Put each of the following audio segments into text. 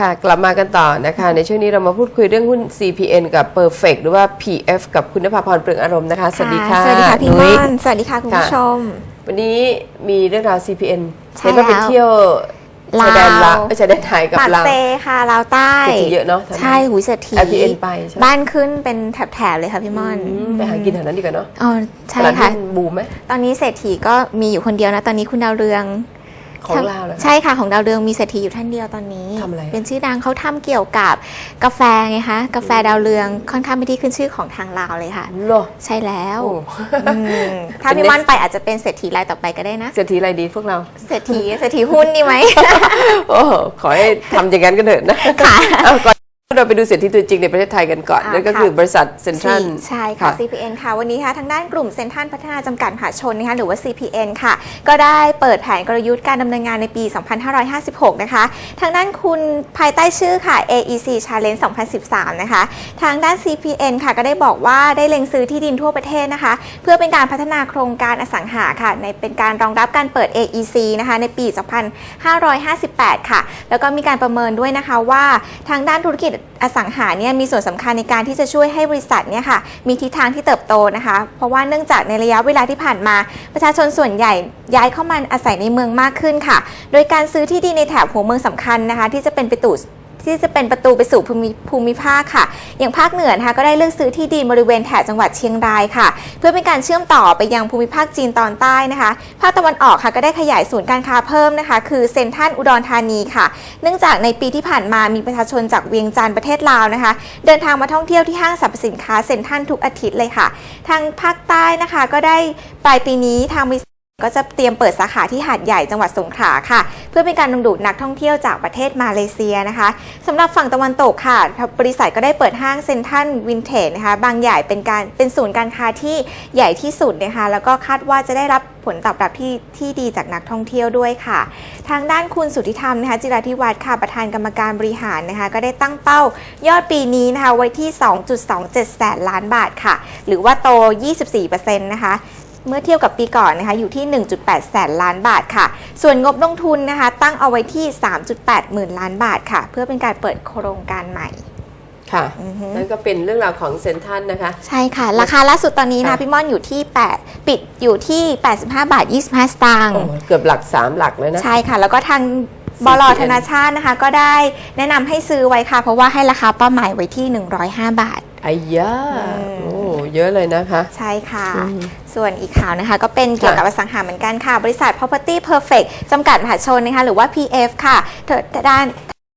ค่ะกลับมากันต่อนะคะ ในช่วงนี้เรามาพูดคุยเรื่องหุ้น CPN กับ Perfect หรือว่า PF กับคุณนภาพรเปลืองอารมณ์นะคะ สวัสดีค่ะ สวัสดีค่ะพี่นุ้ม่ยอนสวัสดีค่ะคุณผู้ชม วันนี้มีเรื่องราว CPN ใช่เห็นว่าไปแล้วเที่ยวลาวชายแดนละชายแดนไทยกับปากลาวเซค่ะลาวใต้เศรษฐีเยอะเนอะแถวนั้นใช่หุยเศรษฐี LPN ไปใช่ไหมบ้านขึ้นเป็นแถบๆเลยค่ะพี่ม่อนอืมไปหากินแถวนั้นดีกว่าเนาะอ๋อใช่ตลาดค่ะหุ้นบูมไหมตอนนี้เศรษฐีก็มีอยู่คนเดียวนะ ตอนนี้คุณดาวเรือง ของลาวเหรอคะ ใช่ค่ะของดาวเรืองมีเศรษฐีอยู่ท่านเดียวตอนนี้ ทำอะไรเป็นชื่อดังเขาทำเกี่ยวกับกาแฟไงคะกาแฟดาวเรืองค่อนข้างเป็นที่ขึ้นชื่อของทางลาวเลยค่ะ เหรอใช่แล้วโอ้ อืมถ้าพี่ม่อนไปอาจจะเป็นเศรษฐีรายต่อไปก็ได้นะ เศรษฐีอะไรดีพวกเรา เศรษฐีเศรษฐีหุ้นดีไหม โอ้ขอให้ทำอย่างนั้นกันเถอะนะค่ะ เอาก่อน เราไปดูเศรษฐีตัวจริงในประเทศไทยกันก่อนอ่านั่นก็ค่ะคือบริษัทเซ็นทรัลใช่ค่ะ CPN ค่ะ วันนี้ค่ะทางด้านกลุ่มเซ็นทรัลพัฒนาจำกัดมหาชนนะคะหรือว่า CPN ค่ะ ก็ได้เปิดแผนกลยุทธ์การดำเนินงานในปี 2556 นะคะ ทางด้านคุณภายใต้ชื่อค่ะ AEC Challenge 2013 นะคะ ทางด้าน CPN ค่ะก็ได้บอกว่าได้เล็งซื้อที่ดินทั่วประเทศนะคะ เพื่อเป็นการพัฒนาโครงการอสังหาค่ะในเป็นการรองรับการเปิด AEC นะคะในปี 2558 ค่ะ แล้วก็มีการประเมินด้วยนะคะว่าทางด้านธุรกิจอสังหาเนี่ยมีส่วนสำคัญในการที่จะช่วยให้บริษัทเนี่ยค่ะมีทิศทางที่เติบโตนะคะ เพราะว่าเนื่องจากในระยะเวลาที่ผ่านมา ประชาชนส่วนใหญ่ย้ายเข้ามาอาศัยในเมืองมากขึ้นค่ะ โดยการซื้อที่ดินในแถบหัวเมืองสำคัญนะคะ ที่จะเป็นประตู ที่จะเป็นประตูไปสู่ภูมิภูมิภาคค่ะ อย่างภาคเหนือนะคะก็ได้เลือกซื้อที่ดินบริเวณแถบจังหวัดเชียงรายค่ะ เพื่อเป็นการเชื่อมต่อไปยังภูมิภาคจีนตอนใต้นะคะภาคตะวันออกค่ะก็ได้ขยายศูนย์การค้าเพิ่มนะคะ คือเซ็นทรัลอุดรธานีค่ะ เนื่องจากในปีที่ผ่านมามีประชาชนจากเวียงจันทร์ประเทศลาวนะคะ เดินทางมาท่องเที่ยวที่ห้างสรรพสินค้าเซ็นทรัลทุกอาทิตย์เลยค่ะ ทางภาคใต้นะคะก็ได้ปลายปีนี้ทาง ก็จะเตรียมเปิดสาขาที่หาดใหญ่จังหวัดสงขลาค่ะ เพื่อเป็นการดึงดูดนักท่องเที่ยวจากประเทศมาเลเซียนะคะสำหรับฝั่งตะวันตกค่ะ บริษัทก็ได้เปิดห้างเซ็นทรัลวินเทจนะคะ บางใหญ่เป็นการเป็นศูนย์การค้าที่ใหญ่ที่สุดนะคะ แล้วก็คาดว่าจะได้รับผลตอบรับที่ที่ดีจากนักท่องเที่ยวด้วยค่ะ ทางด้านคุณสุทธิธรรมนะคะจิราธิวัฒน์ค่ะประธานกรรมการบริหารนะคะ ก็ได้ตั้งเป้ายอดปีนี้นะคะไว้ที่ 2.27 แสนล้านบาทค่ะ หรือว่าโต 24%นะคะ เมื่อเทียบกับปีก่อนนะคะอยู่ที่ 1.8 แสนล้านบาทค่ะ ส่วนงบลงทุนนะคะ ตั้งเอาไว้ที่ 3.8 หมื่นล้านบาทค่ะ เพื่อเป็นการเปิดโครงการใหม่ค่ะอือฮึนั่นก็เป็นเรื่องราวของเซ็นทรัลนะคะ ใช่ค่ะ ราคาล่าสุดตอนนี้นะค่ะพี่ม่อนอยู่ที่ 8 ปิดอยู่ที่ 85 บาท 25 สตางค์โอ้เกือบหลักสามหลักเลยนะ ใช่ค่ะ แล้วก็ทางบลธนาชาตินะคะ ก็ได้แนะนำให้ซื้อไว้ค่ะ เพราะว่าให้ราคาเป้าหมายไว้ที่ 105 บาทไอ้ยาอืมโอ้ เยอะเลยนะคะ ใช่ค่ะอืมส่วนอีกข่าวนะคะ ก็เป็นเกี่ยวกับอสังหาเหมือนกันค่ะ บริษัท Property Perfect จำกัดมหาชนนะคะ หรือว่า PF ค่ะเธอด้าน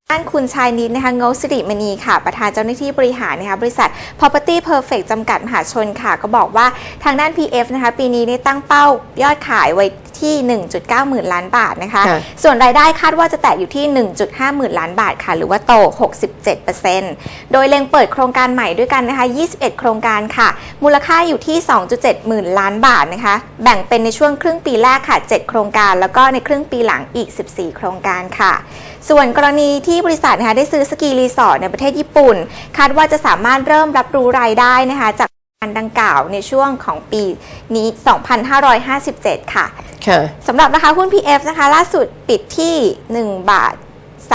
ด้านคุณชายนิดนะคะเงาสิริมณีค่ะ ประธานเจ้าหน้าที่บริหารนะคะบริษัท Property Perfect จำกัดมหาชนค่ะ ก็บอกว่าทางด้าน PF นะคะ ปีนี้ได้ตั้งเป้ายอดขายไว้ ที่ 1.9 หมื่นล้านบาทนะคะ ค่ะส่วนรายได้คาดว่าจะแตะอยู่ที่ 1.5 หมื่นล้านบาทค่ะ หรือว่าโต 67%โดยเล็งเปิดโครงการใหม่ด้วยกันนะคะ 21 โครงการค่ะ มูลค่าอยู่ที่ 2.7 หมื่นล้านบาทนะคะ แบ่งเป็นในช่วงครึ่งปีแรกค่ะ 7 โครงการ แล้วก็ในครึ่งปีหลังอีก 14 โครงการค่ะ ส่วนกรณีที่บริษัทนะคะได้ซื้อสกีรีสอร์ทในประเทศญี่ปุ่น คาดว่าจะสามารถเริ่มรับรู้รายได้นะคะจาก การดังกล่าวในช่วงของปีนี้ 2557ค่ะค่ะสำหรับราคาหุ้น PF นะคะ ล่าสุดปิดที่ 1 บาท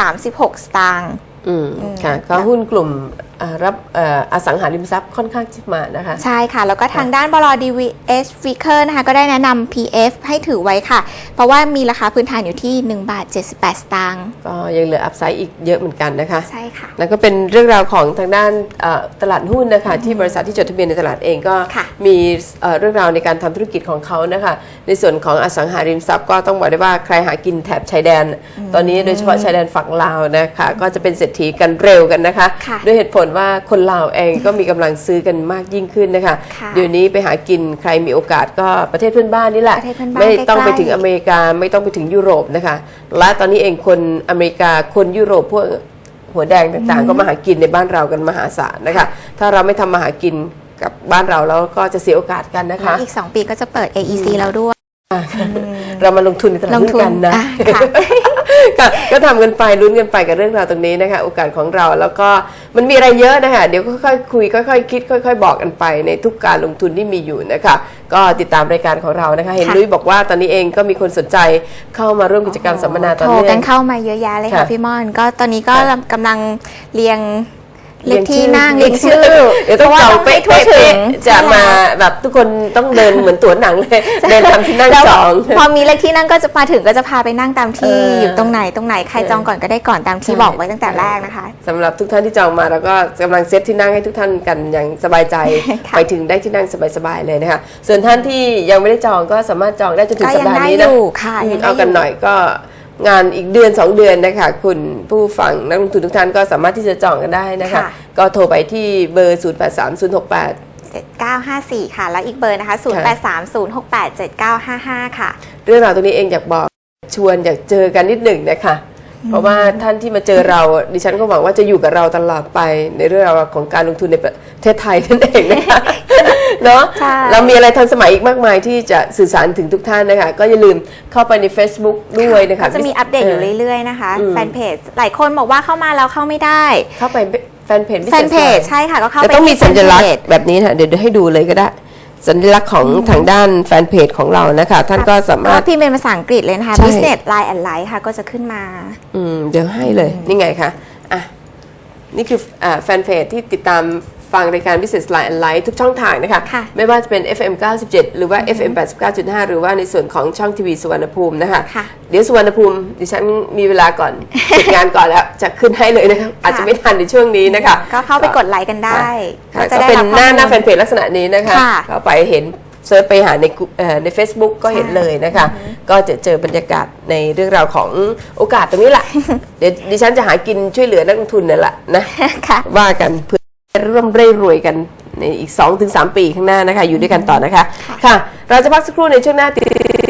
36 สตางค์อืมอืมค่ะก็หุ้นกลุ่มอ่า รับเอ่ออสังหาริมทรัพย์ค่อนข้างจะมานะคะ ใช่ค่ะ แล้วก็ทางด้านบล DVS f i c e r นะคะ ก็ได้แนะนำ PF ให้ถือไว้ค่ะ เพราะว่ามีราคาพื้นฐานอยู่ที่ 1 บาท 78 สตางค์ก็ยังเหลืออัพไซด์อีกเยอะเหมือนกันนะคะ ใช่ค่ะ แล้วก็เป็นเรื่องราวของทางด้านเอ่อตลาดหุ้นนะคะ ที่บริษัทที่จดทะเบียนในตลาดเองก็ค่ะมีเอ่อเรื่องราวในการทำธุรกิจของเขานะคะ ในส่วนของอสังหาริมทรัพย์ก็ต้องบอกได้ว่าใครหากินแถบชายแดน ตอนนี้โดยเฉพาะชายแดนฝั่งลาวนะคะ ก็จะเป็นเศรษฐีกันเร็วกันนะคะค่ะด้วยเหตุผลว่าคนลาวเองก็มีกำลังซื้อกันมากยิ่งขึ้นนะคะค่ะเดี๋ยวนี้ไปหากินใครมีโอกาสก็ประเทศเพื่อนบ้านนี่แหละประเทศเพื่อนบ้านไม่ต้องไปใกล้ๆถึงอเมริกาไม่ต้องไปถึงยุโรปนะคะ และตอนนี้เองคนอเมริกาคนยุโรปพวกหัวแดงต่างๆ ก็มาหากินในบ้านเรากันมหาศาลนะคะ ถ้าเราไม่ทำมาหากินกับบ้านเราแล้วก็จะเสียโอกาสกันนะคะ อีก 2 ปีก็จะเปิด AEC แล้วด้วย เรามาลงทุนในตลาดลงหุ้นทุนกันนะอะ ค่ะค่ะก็ทำกันไปลุ้นกันไปกับเรื่องราวตรงนี้นะคะ โอกาสของเราแล้วก็มันมีอะไรเยอะนะคะ เดี๋ยวค่อยๆคุยค่อยๆคิด ค่อย ๆ บอกกันไปในทุกการลงทุนที่มีอยู่นะคะ ก็ติดตามรายการของเรานะคะ เห็นค่ะลุยบอกว่าตอนนี้เองก็มีคนสนใจเข้ามาร่วมกิจกรรมสัมมนาตอนโทรนี้กันเข้ามาเยอะแยะเลยค่ะค่ะพี่ม่อน ก็ตอนนี้ก็ค่ะกำลังเรียง เรีเรียยกงชื่ที่อนั่งเรียงชื่อเดี๋ยวต้องพราะจว่าองให้เป๊ะทั่วถึงๆจะมาแบบทุกคนต้องเดินเหมือนตั๋วหนังเลยเดินทำที่นั่งแล้วจองพอมีเลขที่นั่งก็จะมาถึงก็จะพาไปนั่งตามที่เออออยู่ตรงไหนตรงไหนใครจองก่อนก็ได้ก่อนตามที่ใช่บอกไว้ตั้งแต่แรกนะคะสำหรับทุกท่านที่จองมาแล้วก็กำลังเซตที่นั่งให้ทุกท่านกันอย่างสบายใจค่ะไปถึงได้ที่นั่งสบายๆเลยนะคะส่วนท่านที่ยังไม่ได้จองก็สามารถจองได้จนถึงก็สัปยังดาห์ได้นี้อนะยู่ค่ะอืมยังได้เอากันยู่หน่อยก็ งานอีกเดือน 2 เดือนนะคะ คุณผู้ฟังนักลงทุนทุกท่านก็สามารถที่จะจองกันได้นะคะ ค่ะ ก็โทรไปที่เบอร์ 0 8 3 0 6 8 7954 ค่ะ แล้วอีกเบอร์นะคะ 0830687955 ค่ะ เรื่องราวตรงนี้เองอยากบอกชวนอยากเจอกันนิดหนึ่งนะคะ เพราะว่าท่านที่มาเจอเราดิฉันก็หวังว่าจะอยู่กับเราตลอดไปในเรื่องราวของการลงทุนในประเทศไทยนั่นเองนะคะเนาะใช่ เรามีอะไรทันสมัยอีกมากมายที่จะสื่อสารถึงทุกท่านนะคะ ก็อย่าลืมเข้าไปใน Facebook ด้วยนะคะ ก็จะมีอัปเดตอยู่เรื่อยๆนะคะอืม แฟนเพจหลายคนบอกว่าเข้ามาแล้วเข้าไม่ได้ เข้าไปแฟนเพจแฟนเพจใช่ค่ะก็เข้าแต่ไปต้องมีที่สัญลักษแฟนณ์เพจแบบนี้ค่ะเดี๋ยวเดี๋ยวให้ดูเลยก็ได้ สัญลักษณ์ของทางด้านแฟนเพจของเรานะคะ ท่านก็สามารถ ก็พิมพ์เป็นภาษาอังกฤษเลยนะคะ ใช่ business line and light ค่ะก็จะขึ้นมา อืมเดี๋ยวให้เลย นี่ไงคะอะนี่คืออ่าแฟนเพจที่ติดตาม ฟังรายการ Business Line and Light ทุกช่องทางนะคะค่ะไม่ว่าจะเป็น FM 97 หรือว่า FM 89.5 หรือว่าในส่วนของช่องทีวีสุวรรณภูมินะคะค่ะเดี๋ยวสุวรรณภูมิดิฉันมีเวลาก่อนเสร็จงานก่อนแล้วจะขึ้นให้เลยนะคะอาจจะไม่ทันในช่วงนี้นะคะ ก็เข้าไปกดไลค์กันได้ค่ะจะก็ได้เป็นรับหน้าข้อมูลหน้าแฟนเพจลักษณะนี้นะคะค่ะเข้าไปเห็นเซิร์ชไปหาในกูเอ่อใน Facebook ก็เห็นใช่เลยนะคะ ก็จะเจอบรรยากาศในเรื่องราวของโอกาสตรงนี้แหละ เดี๋ยวดิฉันจะหากินช่วยเหลือนักลงทุนนั่นแหละนะค่ะว่ากันเพื่อ ร่วมเร่รวยกันในอีก 2-3 ปีข้างหน้านะคะ อยู่ด้วยกันต่อนะคะ ค่ะ เราจะพักสักครู่ในช่วงหน้าติด